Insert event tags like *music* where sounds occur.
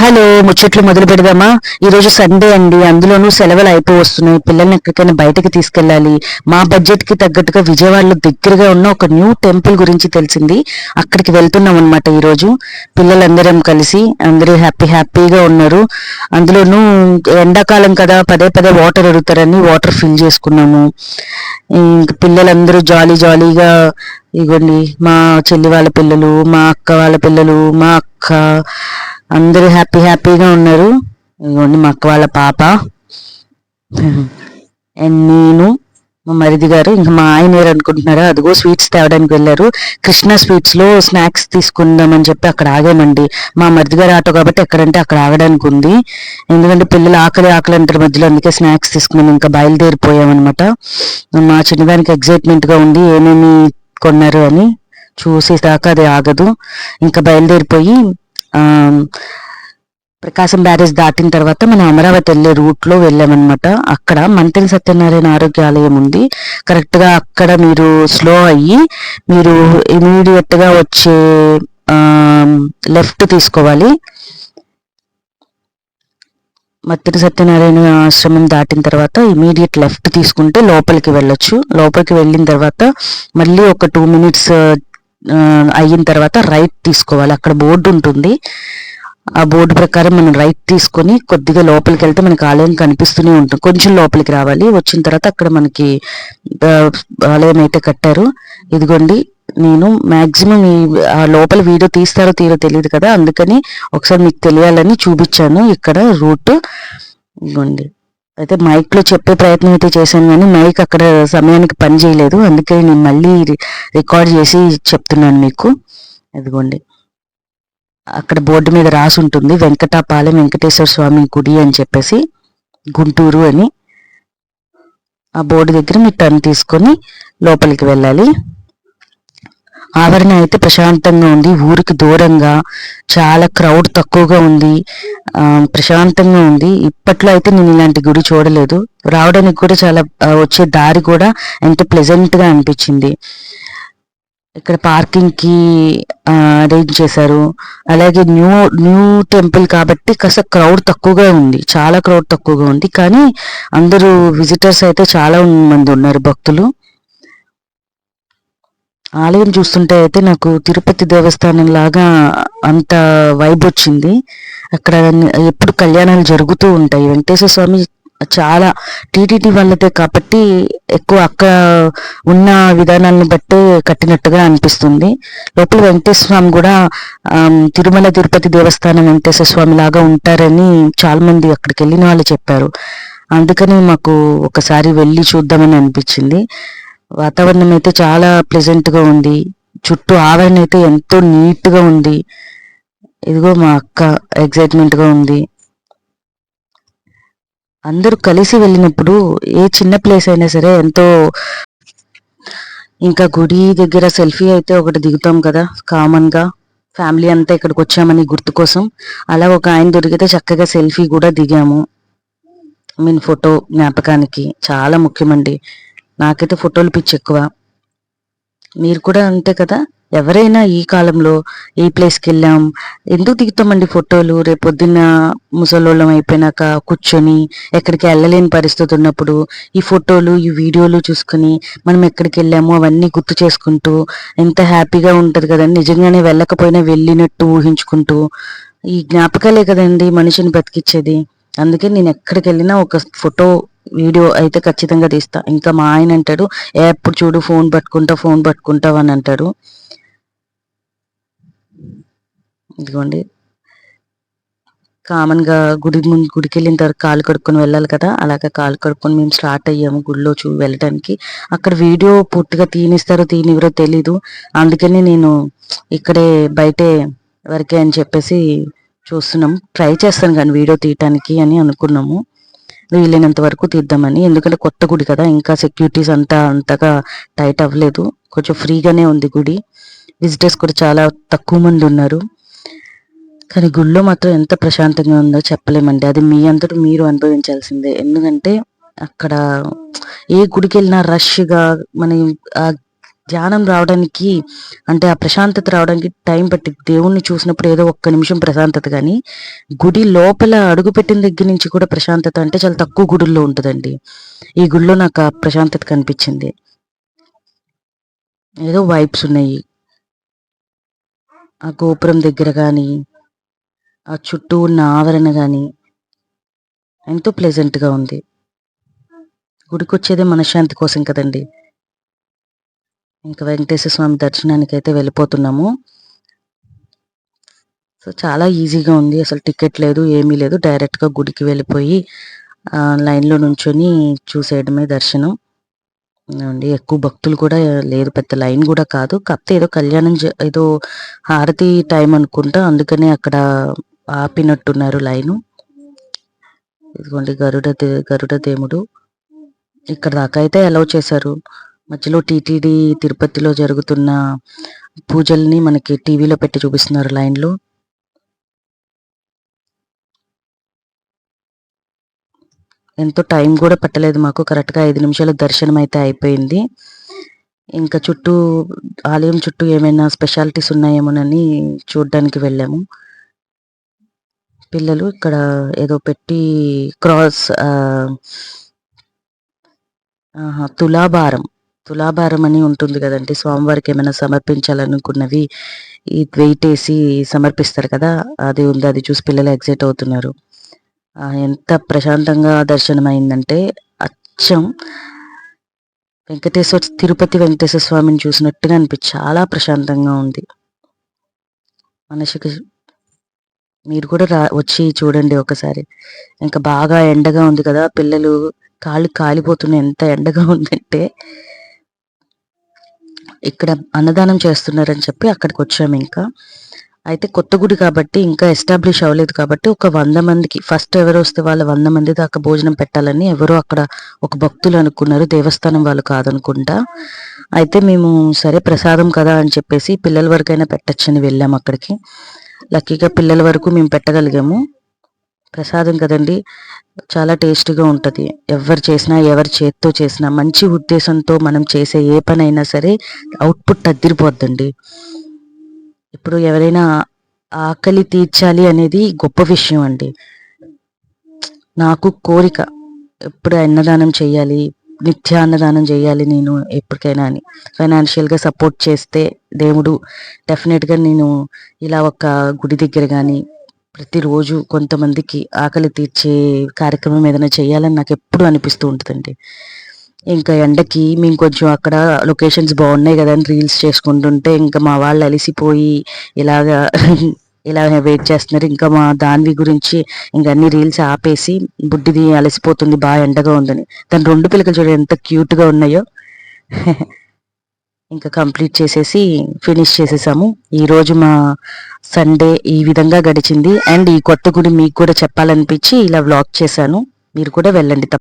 Hello ముచ్చట్లు మొదలు పెడదామా? ఈరోజు సండే అండి. అందులోనూ సెలవులు అయిపో వస్తున్నాయి. పిల్లల్ని ఎక్కడికైనా బయటకి తీసుకెళ్ళాలి. మా బడ్జెట్కి తగ్గట్టుగా విజయవాడలో దగ్గరగా ఉన్న ఒక న్యూ టెంపుల్ గురించి తెలిసింది. అక్కడికి వెళ్తున్నాం అనమాట ఈరోజు పిల్లలందరం కలిసి అందరూ హ్యాపీ హ్యాపీగా ఉన్నారు. అందులోనూ ఎండాకాలం కదా పదే పదే వాటర్ అడుగుతారని వాటర్ ఫిల్ చేసుకున్నాము. పిల్లలందరూ జాలీ జాలీగా ఇగోండి మా చెల్లి వాళ్ళ పిల్లలు మా అక్క వాళ్ళ పిల్లలు మా అక్క అందరూ హ్యాపీ హ్యాపీగా ఉన్నారు. ఇదిగోండి మా అక్క వాళ్ళ పాప. అండ్ నేను మా మరిది గారు ఇంకా మా ఆయన అనుకుంటున్నారా అదిగో స్వీట్స్ తేవడానికి వెళ్ళారు. కృష్ణ స్వీట్స్లో స్నాక్స్ తీసుకుందామని చెప్పి అక్కడ ఆగామండి. మా మరిది గారు ఆటో కాబట్టి ఎక్కడంటే అక్కడ ఆగడానికి ఉంది. ఎందుకంటే పిల్లలు ఆకలి ఆకలి అంటారు మధ్యలో అందుకే స్నాక్స్ తీసుకున్నాం. ఇంకా బయలుదేరిపోయామన్నమాట. మా చిన్నదానికి ఎగ్జైట్మెంట్గా ఉంది ఏమేమి కొన్నారు అని చూసేదాకా అది ఆగదు. ఇంకా బయలుదేరిపోయి ప్రకాశం బ్యారేజ్ దాటిన తర్వాత మనం అమరావతి వెళ్ళే రూట్లో వెళ్ళామన్నమాట. అక్కడ మంత్రి సత్యనారాయణ ఆరోగ్యాలయం ఉంది. కరెక్ట్గా అక్కడ మీరు స్లో అయ్యి మీరు ఇమీడియట్గా వచ్చే లెఫ్ట్ తీసుకోవాలి. మత్తిరి సత్యనారాయణ ఆశ్రమం దాటిన తర్వాత ఇమీడియట్ లెఫ్ట్ తీసుకుంటే లోపలికి వెళ్ళొచ్చు. లోపలికి వెళ్ళిన తర్వాత మళ్ళీ ఒక టూ మినిట్స్ అయిన తర్వాత రైట్ తీసుకోవాలి. అక్కడ బోర్డు ఉంటుంది. ఆ బోర్డు ప్రకారం మనం రైట్ తీసుకొని కొద్దిగా లోపలికి వెళ్తే మనకి ఆలయం కనిపిస్తూనే ఉంటుంది. కొంచెం లోపలికి రావాలి. వచ్చిన తర్వాత అక్కడ మనకి ఆలయం అయితే కట్టారు. ఇదిగోండి నేను మాక్సిమం ఈ ఆ లోపల వీడియో తీస్తారో తీరో తెలియదు కదా. అందుకని ఒకసారి మీకు తెలియాలని చూపించాను. ఇక్కడ రూట్ ఇదిగోండి. అయితే మైక్లో చెప్పే ప్రయత్నం అయితే చేశాను కానీ మైక్ అక్కడ సమయానికి పని చేయలేదు. అందుకే నేను మళ్ళీ రికార్డ్ చేసి చెప్తున్నాను మీకు. అదిగోండి అక్కడ బోర్డు మీద రాసి ఉంటుంది వెంకటాపాలెం వెంకటేశ్వర స్వామి గుడి అని చెప్పేసి గుంటూరు అని. ఆ బోర్డు దగ్గర మీరు టర్న్ తీసుకొని లోపలికి వెళ్ళాలి. ఆవరణ అయితే ప్రశాంతంగా ఉంది. ఊరికి దూరంగా చాలా క్రౌడ్ తక్కువగా ఉంది. ప్రశాంతంగా ఉంది. ఇప్పట్లో అయితే నేను ఇలాంటి గుడి చూడలేదు. రావడానికి కూడా చాలా వచ్చే దారి కూడా ఎంతో ప్లెజెంట్గా అనిపించింది. ఇక్కడ పార్కింగ్కి అరేంజ్ చేశారు. అలాగే న్యూ న్యూ టెంపుల్ కాబట్టి కాస్త క్రౌడ్ తక్కువగా ఉంది. చాలా క్రౌడ్ తక్కువగా ఉంది. కానీ అందరూ విజిటర్స్ అయితే చాలా మంది ఉన్నారు భక్తులు. ఆలయం చూస్తుంటే అయితే నాకు తిరుపతి దేవస్థానం లాగా అంత వైబ్ వచ్చింది. అక్కడ ఎప్పుడు కళ్యాణాలు జరుగుతూ ఉంటాయి. వెంకటేశ్వర స్వామి చాలా టీటీడీ వాళ్ళదే కాబట్టి ఎక్కువ అక్కడ ఉన్న విధానాలను బట్టి కట్టినట్టుగా అనిపిస్తుంది. లోపల వెంకటేశ్వర స్వామి కూడా తిరుమల తిరుపతి దేవస్థానం వెంకటేశ్వర స్వామి లాగా ఉంటారని చాలా మంది అక్కడికి వెళ్ళిన వాళ్ళు చెప్పారు. అందుకని మాకు ఒకసారి వెళ్ళి చూద్దామని అనిపించింది. వాతావరణం అయితే చాలా ప్లెజెంట్గా ఉంది. చుట్టూ ఆవరణ అయితే ఎంతో నీట్గా ఉంది. ఇదిగో మా అక్క ఎగ్జైట్మెంట్గా ఉంది. అందరూ కలిసి వెళ్ళినప్పుడు ఏ చిన్న ప్లేస్ అయినా సరే ఎంతో ఇంకా గుడి దగ్గర సెల్ఫీ అయితే ఒకటి దిగుతాం కదా కామన్గా ఫ్యామిలీ అంతా ఇక్కడికి వచ్చామని గుర్తు కోసం. అలా ఒక ఆయన దొరికితే చక్కగా సెల్ఫీ కూడా దిగాము. ఐ మీన్ ఫోటో జ్ఞాపకానికి చాలా ముఖ్యమండి. నాకైతే ఫోటోలు పిచ్చి ఎక్కువ. మీరు కూడా అంతే కదా? ఎవరైనా ఈ కాలంలో ఈ ప్లేస్కి వెళ్ళాం. ఎందుకు దిగుతామండి ఫోటోలు? రేపొద్దున్న ముసలోళ్ళం అయిపోయినాక కూర్చొని ఎక్కడికి వెళ్ళలేని పరిస్థితి ఉన్నప్పుడు ఈ ఫోటోలు ఈ వీడియోలు చూసుకుని మనం ఎక్కడికి వెళ్ళామో అవన్నీ గుర్తు చేసుకుంటూ ఎంత హ్యాపీగా ఉంటుంది కదండి నిజంగానే వెళ్ళకపోయినా వెళ్ళినట్టు ఊహించుకుంటూ. ఈ జ్ఞాపకాలే కదండి మనిషిని బతికిచ్చేది. అందుకే నేను ఎక్కడికి వెళ్ళినా ఒక ఫోటో వీడియో అయితే ఖచ్చితంగా తీస్తా. ఇంకా మా ఆయన అంటాడు ఎప్పుడు చూడు ఫోన్ పట్టుకుంటా ఫోన్ పట్టుకుంటావు? అని అంటాడు. ఇదిగోండి. కామన్గా గుడి ముందు గుడికి వెళ్ళిన తర్వాత కాలు కడుక్కొని వెళ్ళాలి కదా? అలాగే కాలు కడుక్కొని మేము స్టార్ట్ అయ్యాము గుడిలో చూ వెళ్ళడానికి అక్కడ వీడియో పూర్తిగా తీనిస్తారో తీనివరో తెలీదు. అందుకని నేను ఇక్కడే బయటే వరకే అని చెప్పేసి చూస్తున్నాం. ట్రై చేస్తాను కానీ వీడియో తీయటానికి అని అనుకున్నాము. వీలైనంత వరకు తీద్దామని. ఎందుకంటే కొత్త గుడి కదా ఇంకా సెక్యూరిటీస్ అంతా అంతగా టైట్ అవ్వలేదు. కొంచెం ఫ్రీగానే ఉంది గుడి. విజిటర్స్ కూడా చాలా తక్కువ మంది ఉన్నారు. కానీ గుడిలో మాత్రం ఎంత ప్రశాంతంగా ఉందో చెప్పలేమండి. అది మీ అంతటా మీరు అనుభవించాల్సిందే. ఎందుకంటే అక్కడ ఏ గుడికి వెళ్ళినా రష్గా మన ధ్యానం రావడానికి అంటే ఆ ప్రశాంతత రావడానికి టైం పట్టి దేవుణ్ణి చూసినప్పుడు ఏదో ఒక్క నిమిషం ప్రశాంతత కానీ గుడి లోపల అడుగు పెట్టిన దగ్గర నుంచి కూడా ప్రశాంతత అంటే చాలా తక్కువ గుడుల్లో ఉంటుందండి. ఈ గుడిలో నాకు ఆ ప్రశాంతత కనిపించింది. ఏదో వైబ్స్ ఉన్నాయి. ఆ గోపురం దగ్గర కానీ ఆ చుట్టూ ఉన్న ఆవరణ కానీ ఎంతో ప్లెజెంట్గా ఉంది. గుడికి వచ్చేదే మనశ్శాంతి కోసం కదండి. ఇంకా వెంకటేశ్వర స్వామి దర్శనానికి అయితే వెళ్ళిపోతున్నాము. సో చాలా ఈజీగా ఉంది. అసలు టికెట్ లేదు ఏమీ లేదు. డైరెక్ట్గా గుడికి వెళ్ళిపోయి లైన్లో నుంచొని చూసేయడమే దర్శనం. అండి ఎక్కువ భక్తులు కూడా లేదు పెద్ద లైన్ కూడా కాదు. కాకపోతే ఏదో కళ్యాణం ఏదో హారతి టైం అనుకుంటా. అందుకనే అక్కడ ఆపినట్టున్నారు లైను. ఇదిగోండి గరుడ గరుడ దేవుడు. ఇక్కడ దాకా అయితే అలౌ చేశారు. మధ్యలో టీటీడీ తిరుపతిలో జరుగుతున్న పూజల్ని మనకి టీవీలో పెట్టి చూపిస్తున్నారు లైన్లో. ఎంతో టైం కూడా పట్టలేదు మాకు. కరెక్ట్గా ఐదు నిమిషాల దర్శనం అయితే అయిపోయింది. ఇంకా చుట్టూ ఆలయం చుట్టూ ఏమైనా స్పెషాలిటీస్ ఉన్నాయేమోనని చూడడానికి వెళ్ళాము. పిల్లలు ఇక్కడ ఏదో పెట్టి క్రాస్ తులాభారం. తులాభారం అని ఉంటుంది కదండి. స్వామివారికి ఏమైనా సమర్పించాలనుకున్నవి ఈ వెయిట్ వేసి సమర్పిస్తారు కదా. అది ఉంది అది చూసి పిల్లలు ఎగ్జైట్ అవుతున్నారు. ఎంత ప్రశాంతంగా దర్శనం అయిందంటే అచ్చం వెంకటేశ్వర తిరుపతి వెంకటేశ్వర స్వామిని చూసినట్టుగా అనిపించి చాలా ప్రశాంతంగా ఉంది. మనిషికి మీరు కూడా రా వచ్చి చూడండి ఒకసారి. ఇంకా బాగా ఎండగా ఉంది కదా. పిల్లలు కాళ్ళు కాలిపోతున్నాయి. ఎంత ఎండగా ఉందంటే ఇక్కడ అన్నదానం చేస్తున్నారని చెప్పి అక్కడికి వచ్చాము ఇంకా. అయితే కొత్త గుడి కాబట్టి ఇంకా ఎస్టాబ్లిష్ అవ్వలేదు కాబట్టి ఒక వంద మందికి ఫస్ట్ ఎవరు వస్తే వాళ్ళ వంద మంది దాకా భోజనం పెట్టాలని ఎవరో అక్కడ ఒక భక్తులు అనుకున్నారు దేవస్థానం వాళ్ళు కాదనుకుంటా. అయితే మేము సరే ప్రసాదం కదా అని చెప్పేసి పిల్లల వరకైనా పెట్టచ్చని వెళ్ళాము అక్కడికి. లక్కీగా పిల్లల వరకు మేము పెట్టగలిగాము. ప్రసాదం కదండి. చాలా టేస్టీగా ఉంటుంది. ఎవరు చేసినా ఎవరి చేత్తో చేసినా మంచి ఉద్దేశంతో మనం చేసే ఏ పని అయినా సరే అవుట్పుట్ అద్దరిపోద్దండి ఇప్పుడు ఎవరైనా ఆకలి తీర్చాలి అనేది గొప్ప విషయం అండి. నాకు కోరిక ఎప్పుడు అన్నదానం చేయాలి నిత్య అన్నదానం చేయాలి నేను ఎప్పటికైనా అని. ఫైనాన్షియల్గా సపోర్ట్ చేస్తే దేవుడు డెఫినెట్గా నేను ఇలా ఒక గుడి దగ్గర కానీ ప్రతిరోజు కొంతమందికి ఆకలి తీర్చే కార్యక్రమం ఏదైనా చేయాలని నాకు ఎప్పుడు అనిపిస్తూ ఉంటుందండి. ఇంకా ఎండకి మేము కొంచెం అక్కడ లొకేషన్స్ బాగున్నాయి కదా అని రీల్స్ చేసుకుంటుంటే ఇంకా మా వాళ్ళు అలిసిపోయి ఇలాగా *laughs* ఇలా వెయిట్ చేస్తున్నారు. ఇంకా మా దాన్వి గురించి ఇంకా అన్ని రీల్స్ ఆపేసి బుడ్డిది అలసిపోతుంది బాగా ఎండగా ఉందని. దాని రెండు పిల్లకలు చూడండి ఎంత క్యూట్గా ఉన్నాయో. *laughs* ఇంకా కంప్లీట్ చేసేసి ఫినిష్ చేసేసాము. ఈ రోజు మా సండే ఈ విధంగా గడిచింది. అండ్ ఈ కొత్త గుడి మీకు కూడా చెప్పాలనిపించి ఇలా వ్లాగ్ చేశాను. మీరు కూడా వెళ్ళండి